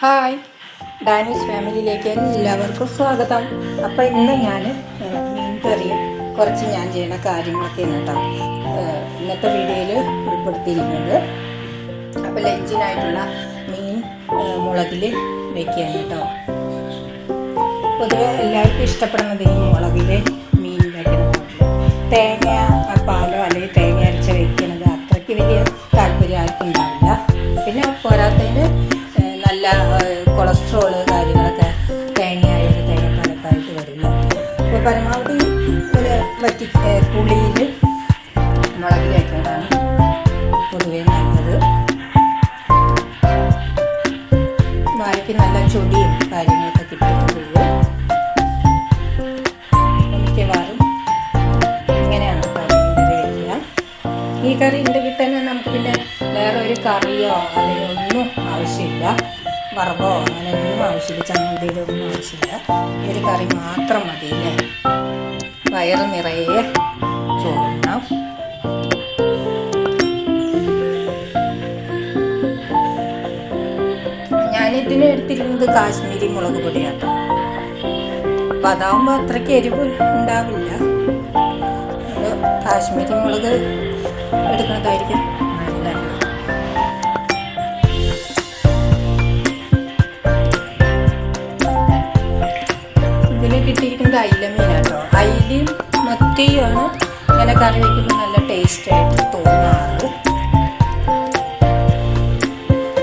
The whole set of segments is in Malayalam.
ഹായ്. ഡാനീസ് ഫാമിലിയിലേക്ക് എല്ലാവർക്കും സ്വാഗതം. അപ്പോൾ ഇന്ന് ഞാൻ മീൻ കറി കുറച്ച് ഞാൻ ചെയ്യുന്ന കാര്യങ്ങളൊക്കെയാണ് കേട്ടോ. ഇന്നത്തെ വീഡിയോയിൽ ഉൾപ്പെടുത്തിയിരിക്കുന്നത്. അപ്പോൾ ലഞ്ചിനായിട്ടുള്ള മീൻ മുളകിൽ വെക്കുകയാണ് കേട്ടോ. പൊതുവെ എല്ലാവർക്കും ഇഷ്ടപ്പെടുന്നത് ഈ മുളകിൽ മീൻ വെക്കുന്നത് തേങ്ങ പാലോ അല്ലെങ്കിൽ തേങ്ങ അരച്ച് വെക്കുന്നത് അത്രയ്ക്ക് വലിയ താല്പര്യം ആർക്കും ഉണ്ടാവില്ല. പിന്നെ പോരാത്തതിന് കൊളസ്ട്രോൾ കാര്യങ്ങളൊക്കെ തേങ്ങയായാലും തേങ്ങപ്പാലൊക്കെ വരില്ല അപ്പോൾ പരമാവധി ഒരു വറ്റി പുളിയിൽ മുളക് വെക്കുന്നതാണ് പൊതുവേ നല്ലത്. വാഴയ്ക്ക് നല്ല ചൊടിയും കാര്യങ്ങളൊക്കെ വയ്ക്കുക ഈ കറി ഉണ്ടെങ്കിൽ തന്നെ നമുക്ക് പിന്നെ വേറെ ഒരു കറിയോ അല്ലെങ്കിൽ ഒന്നും ആവശ്യമില്ല. വറവോ അങ്ങനെ ഒന്നും ആവശ്യമില്ല. ചമ്മന്തിയിലോ ഒന്നും ആവശ്യമില്ല. ഒരു കറി മാത്രം മതി അല്ലേ? വയറ് നിറയെ ചോറുണ്ടാവും. ഞാനിതിന് എടുത്തിരുന്നത് കാശ്മീരി മുളക് പൊടിയാട്ടോ. അപ്പം അതാവുമ്പോൾ അത്രയ്ക്ക് എരിവ് ഉണ്ടാവില്ല. കാശ്മീരി മുളക് എടുക്കുന്നതായിരിക്കും. മത്തിയുമാണ് ഇങ്ങനെ കറി വയ്ക്കുമ്പോൾ നല്ല ടേസ്റ്റ് ആയിട്ട് തോന്നാറ്.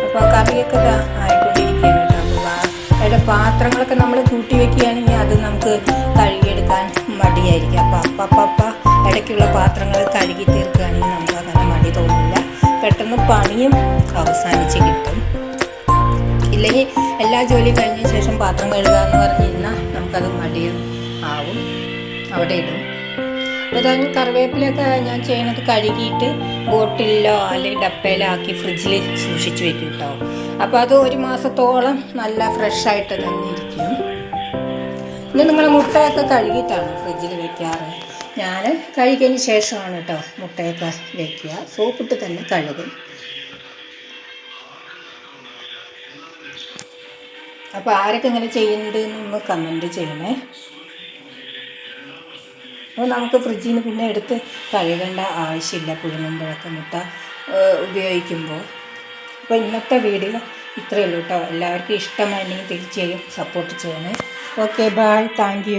അപ്പോൾ കറിയൊക്കെ ആയിക്കൊണ്ടിരിക്കുകയാണ് പാത്രങ്ങളൊക്കെ നമ്മൾ കൂട്ടി വെക്കുകയാണെങ്കിൽ അത് നമുക്ക് കഴുകിയെടുക്കാൻ മടിയായിരിക്കും. അപ്പോൾ അപ്പപ്പ ഇടയ്ക്കുള്ള പാത്രങ്ങൾ കഴുകി തീർക്കുകയാണെങ്കിൽ നമുക്ക് അങ്ങനെ മടി തോന്നില്ല. പെട്ടെന്ന് പണിയും അവസാനിച്ച് കിട്ടും. ഇല്ലെങ്കിൽ എല്ലാ ജോലി കഴിഞ്ഞ ശേഷം പാത്രം കഴുകുക എന്ന് പറഞ്ഞിരുന്നാൽ നമുക്കത് മടിയും ആവും. അവിടെ ഇടും. അതായത് കറിവേപ്പിലൊക്കെ ഞാൻ ചെയ്യണത് കഴുകിയിട്ട് ബോട്ടിലോ അല്ലെങ്കിൽ ഡപ്പയിലോ ആക്കി ഫ്രിഡ്ജിൽ സൂക്ഷിച്ച് വെക്കും കേട്ടോ അപ്പോൾ അത് ഒരു മാസത്തോളം നല്ല ഫ്രഷ് ആയിട്ട് തന്നെ ഇരിക്കും. പിന്നെ നിങ്ങൾ മുട്ടയൊക്കെ കഴുകിയിട്ടാണ് ഫ്രിഡ്ജിൽ വെക്കാറ്? ഞാൻ കഴുകിയതിന് ശേഷമാണ് കേട്ടോ മുട്ടയൊക്കെ വെക്കുക. സോപ്പിട്ട് തന്നെ കഴുകും. അപ്പോൾ ആരൊക്കെ ഇങ്ങനെ ചെയ്യുന്നുണ്ട് എന്ന് കമന്റ് ചെയ്യണേ. അപ്പോൾ നമുക്ക് ഫ്രിഡ്ജിൽ നിന്ന് പിന്നെ എടുത്ത് കഴുകേണ്ട ആവശ്യമില്ല. പുഴുങ്ങുമ്പോഴൊക്കെ മുട്ട ഉപയോഗിക്കുമ്പോൾ. അപ്പോൾ ഇന്നത്തെ വീഡിയോ ഇത്രയേ ഉള്ളൂ കേട്ടോ. എല്ലാവർക്കും ഇഷ്ടമായിട്ടുണ്ടെങ്കിൽ തീർച്ചയായും സപ്പോർട്ട് ചെയ്യണേ. Okay bye thank